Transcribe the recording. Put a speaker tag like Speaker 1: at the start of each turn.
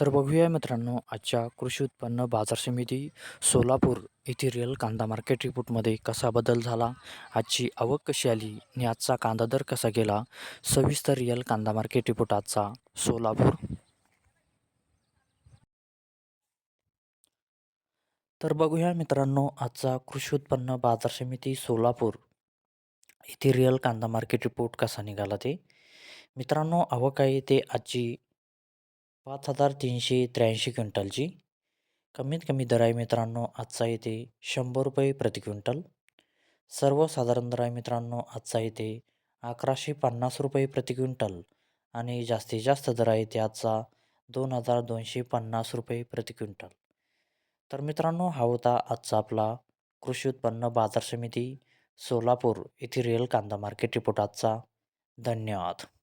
Speaker 1: तर बघूया मित्रांनो आजच्या कृषी उत्पन्न बाजार समिती सोलापूर येथे रिअल कांदा मार्केट रिपोर्टमध्ये कसा बदल झाला आजची आवक कशी आली आणि आजचा कांदा दर कसा गेला सविस्तर रिअल कांदा मार्केट रिपोर्ट आजचा सोलापूर. तर बघूया मित्रांनो आजचा कृषी उत्पन्न बाजार समिती सोलापूर येथे रिअल कांदा मार्केट रिपोर्ट कसा निघाला ते. मित्रांनो आवक आहे ते आजची पाच हजार तीनशे त्र्याऐंशी क्विंटलची. कमीत कमी दर आहे मित्रांनो आजचा येते शंभर रुपये प्रति क्विंटल. सर्वसाधारण दर आहे मित्रांनो आजचा येते अकराशे पन्नास रुपये प्रति क्विंटल. आणि जास्तीत जास्त दर आहे ते आजचा दोन हजार दोनशे पन्नास रुपये प्रति क्विंटल. तर मित्रांनो हा होता आजचा आपला कृषी उत्पन्न बाजार समिती सोलापूर येथे रेल कांदा मार्केट रिपोर्ट आजचा. धन्यवाद.